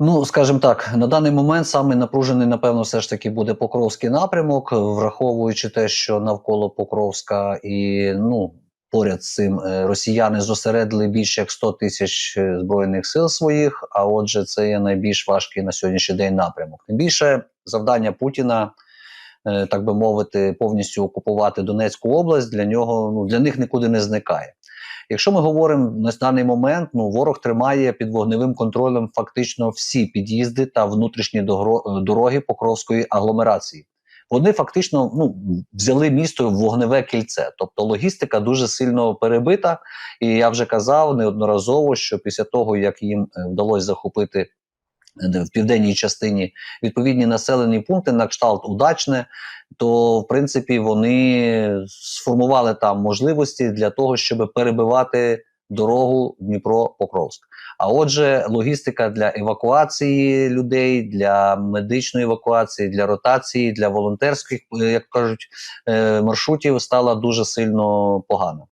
Ну, скажімо так, на даний момент саме напружений, напевно, все ж таки буде Покровський напрямок, враховуючи те, що навколо Покровська і ну поряд з цим е, росіяни зосередили більше як 100 тисяч е, збройних сил своїх. А отже, це є найбільш важкий на сьогоднішній день напрямок. Тим більше завдання Путіна. е, Так би мовити, повністю окупувати Донецьку область для нього ну для них нікуди не зникає. Якщо ми говоримо на даний момент, ну ворог тримає під вогневим контролем фактично всі під'їзди та внутрішні дороги Покровської агломерації. Вони фактично ну, взяли місто в вогневе кільце, тобто логістика дуже сильно перебита. І я вже казав неодноразово, що після того, як їм е, вдалося захопити в південній частині відповідні населені пункти на кшталт удачне, то в принципі вони сформували там можливості для того, щоб перебивати дорогу Дніпро-Покровськ. А отже, логістика для евакуації людей, для медичної евакуації, для ротації, для волонтерських, як кажуть, е, маршрутів стала дуже сильно погана.